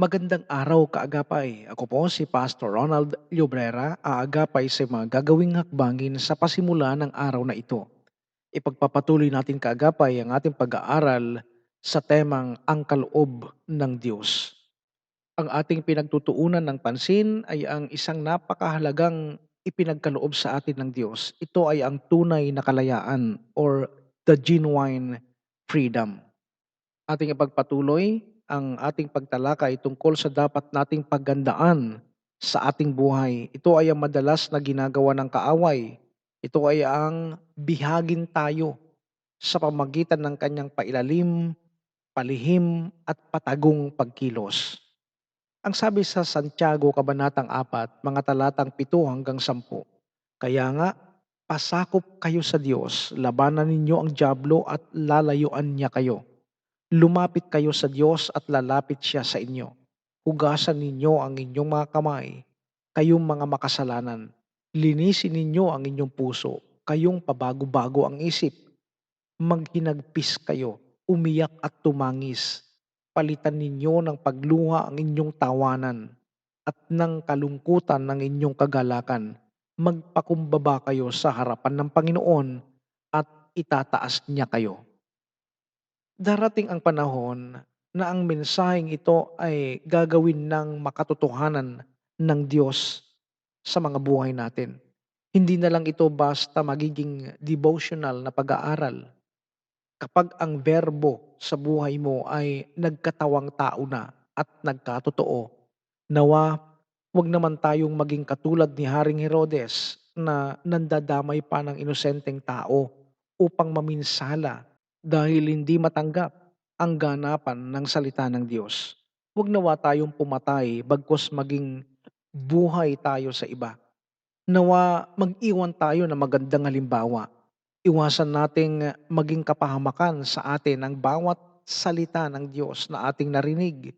Magandang araw kaagapay. Ako po si Pastor Ronald Llobrera, aagapay sa mga gagawing hakbangin sa pasimula ng araw na ito. Ipagpapatuloy natin kaagapay ang ating pag-aaral sa temang ang kaloob ng Diyos. Ang ating pinagtutuunan ng pansin ay ang isang napakahalagang ipinagkaloob sa atin ng Diyos. Ito ay ang tunay na kalayaan or the genuine freedom. Ating ipagpatuloy ang ating pagtalakay tungkol sa dapat nating paggandaan sa ating buhay. Ito ay ang madalas na ginagawa ng kaaway. Ito ay ang bihagin tayo sa pamagitan ng kanyang pailalim, palihim at patagong pagkilos. Ang sabi sa Santiago Kabanatang 4, mga talatang 7 hanggang 10. Kaya nga, pasakop kayo sa Diyos, labanan ninyo ang Diablo at lalayuan niya kayo. Lumapit kayo sa Diyos at lalapit siya sa inyo. Hugasan ninyo ang inyong mga kamay, kayong mga makasalanan. Linisin ninyo ang inyong puso, kayong pabago-bago ang isip. Maghinagpis kayo, umiyak at tumangis. Palitan ninyo ng pagluha ang inyong tawanan at ng kalungkutan ng inyong kagalakan. Magpakumbaba kayo sa harapan ng Panginoon at itataas niya kayo darating ang panahon na ang mensaheng ito ay gagawin ng makatotohanan ng Diyos sa mga buhay natin. Hindi na lang ito basta magiging devotional na pag-aaral. Kapag ang verbo sa buhay mo ay nagkatawang tao na at nagkatotoo, nawa wag naman tayong maging katulad ni Haring Herodes na nandadamay pa ng inosenteng tao upang maminsala dahil hindi matanggap ang ganapan ng salita ng Diyos. Huwag nawa tayong pumatay bagkos maging buhay tayo sa iba. Nawa mag-iwan tayo ng magandang halimbawa. Iwasan nating maging kapahamakan sa atin ang bawat salita ng Diyos na ating narinig.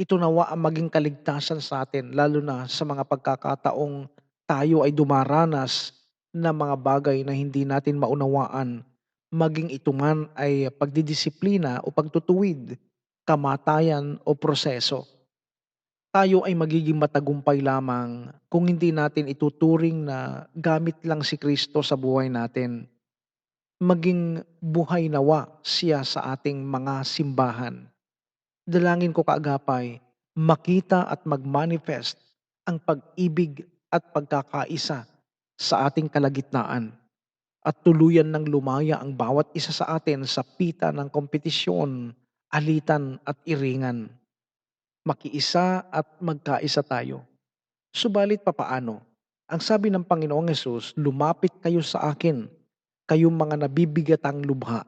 Ito nawa ang maging kaligtasan sa atin, lalo na sa mga pagkakataong tayo ay dumaranas na mga bagay na hindi natin maunawaan maging ito man ay pagdidisiplina o pagtutuwid, kamatayan o proseso. Tayo ay magiging matagumpay lamang kung hindi natin ituturing na gamit lang si Kristo sa buhay natin. Maging buhay nawa siya sa ating mga simbahan. Dalangin ko kaagapay, makita at magmanifest ang pag-ibig at pagkakaisa sa ating kalagitnaan at tuluyan ng lumaya ang bawat isa sa atin sa pita ng kompetisyon, alitan at iringan. Makiisa at magkaisa tayo. Subalit papaano? Ang sabi ng Panginoong Yesus, lumapit kayo sa akin, kayong mga nabibigatang lubha.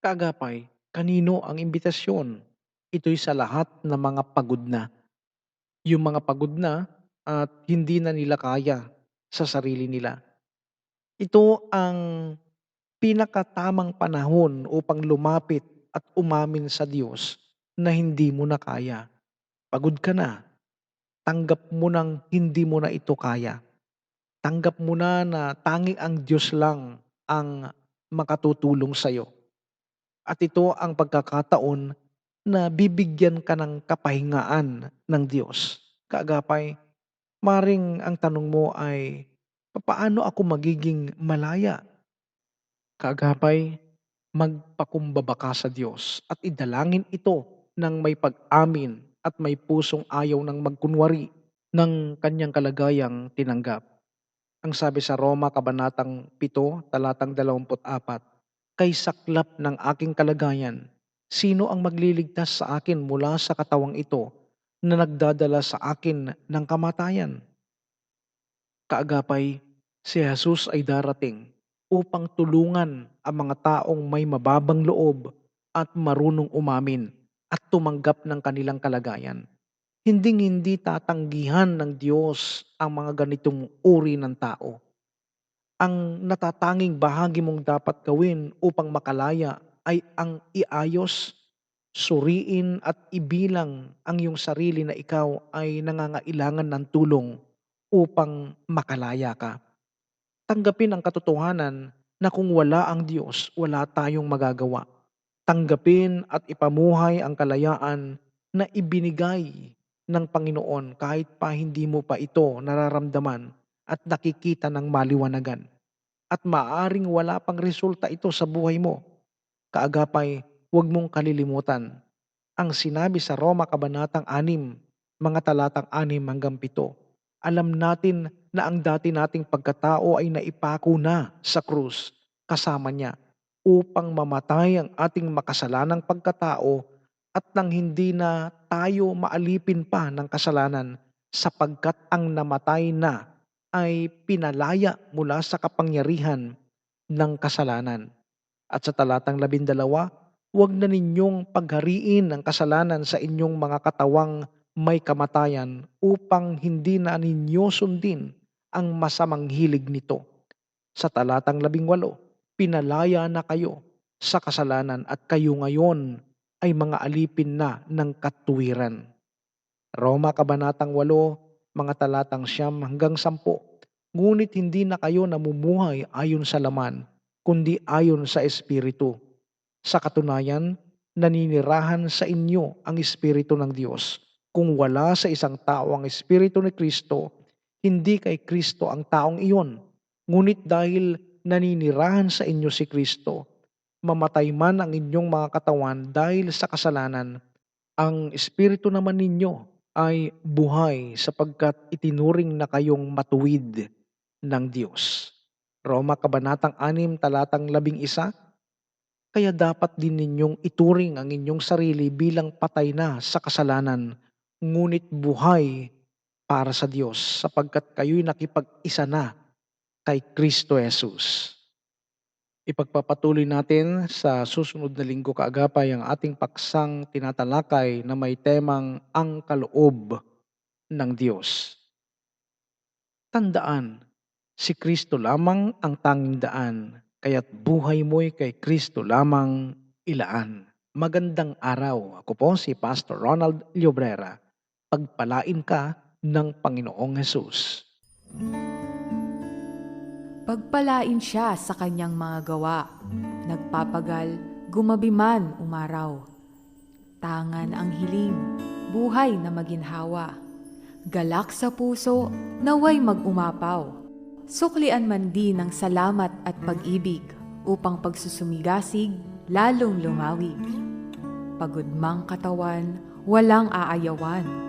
Kagapay, kanino ang imbitasyon? Ito'y sa lahat ng mga pagod na. Yung mga pagod na at hindi na nila kaya sa sarili nila ito ang pinakatamang panahon upang lumapit at umamin sa Diyos na hindi mo na kaya. Pagod ka na. Tanggap mo nang hindi mo na ito kaya. Tanggap mo na na tanging ang Diyos lang ang makatutulong sa iyo. At ito ang pagkakataon na bibigyan ka ng kapahingaan ng Diyos. Kaagapay, maring ang tanong mo ay, paano ako magiging malaya? Kaagapay, magpakumbaba ka sa Diyos at idalangin ito ng may pag-amin at may pusong ayaw ng magkunwari ng kanyang kalagayang tinanggap. Ang sabi sa Roma Kabanatang 7, talatang 24, Kay saklap ng aking kalagayan, sino ang magliligtas sa akin mula sa katawang ito na nagdadala sa akin ng kamatayan? Kaagapay, si Jesus ay darating upang tulungan ang mga taong may mababang loob at marunong umamin at tumanggap ng kanilang kalagayan. Hinding-hindi tatanggihan ng Diyos ang mga ganitong uri ng tao. Ang natatanging bahagi mong dapat gawin upang makalaya ay ang iayos, suriin at ibilang ang iyong sarili na ikaw ay nangangailangan ng tulong upang makalaya ka. Tanggapin ang katotohanan na kung wala ang Diyos, wala tayong magagawa. Tanggapin at ipamuhay ang kalayaan na ibinigay ng Panginoon kahit pa hindi mo pa ito nararamdaman at nakikita ng maliwanagan. At maaring wala pang resulta ito sa buhay mo. Kaagapay, huwag mong kalilimutan. Ang sinabi sa Roma Kabanatang 6, mga talatang 6 hanggang 7. Alam natin na ang dati nating pagkatao ay naipako na sa krus kasama niya upang mamatay ang ating makasalanang pagkatao at nang hindi na tayo maalipin pa ng kasalanan sapagkat ang namatay na ay pinalaya mula sa kapangyarihan ng kasalanan. At sa talatang labindalawa, huwag na ninyong paghariin ang kasalanan sa inyong mga katawang may kamatayan upang hindi na ninyo sundin ang masamang hilig nito. Sa talatang labing walo, pinalaya na kayo sa kasalanan at kayo ngayon ay mga alipin na ng katuwiran. Roma Kabanatang 8, mga talatang siyam hanggang sampu. Ngunit hindi na kayo namumuhay ayon sa laman, kundi ayon sa Espiritu. Sa katunayan, naninirahan sa inyo ang Espiritu ng Diyos. Kung wala sa isang tao ang Espiritu ni Kristo, hindi kay Kristo ang taong iyon. Ngunit dahil naninirahan sa inyo si Kristo, mamatay man ang inyong mga katawan dahil sa kasalanan, ang Espiritu naman ninyo ay buhay sapagkat itinuring na kayong matuwid ng Diyos. Roma Kabanatang 6, talatang 11, Kaya dapat din ninyong ituring ang inyong sarili bilang patay na sa kasalanan, ngunit buhay para sa Diyos sapagkat kayo'y nakipag-isa na kay Kristo Jesus. Ipagpapatuloy natin sa susunod na linggo kaagapay ang ating paksang tinatalakay na may temang ang kaloob ng Diyos. Tandaan, si Kristo lamang ang tanging daan, kaya't buhay mo'y kay Kristo lamang ilaan. Magandang araw. Ako po si Pastor Ronald Llobrera. Pagpalain ka ng Panginoong Hesus. Pagpalain siya sa kanyang mga gawa. Nagpapagal, gumabi man umaraw. Tangan ang hiling, buhay na maginhawa. Galak sa puso, naway mag-umapaw. Suklian man din ng salamat at pag-ibig upang pagsusumigasig lalong lumawig. Pagod mang katawan, walang aayawan.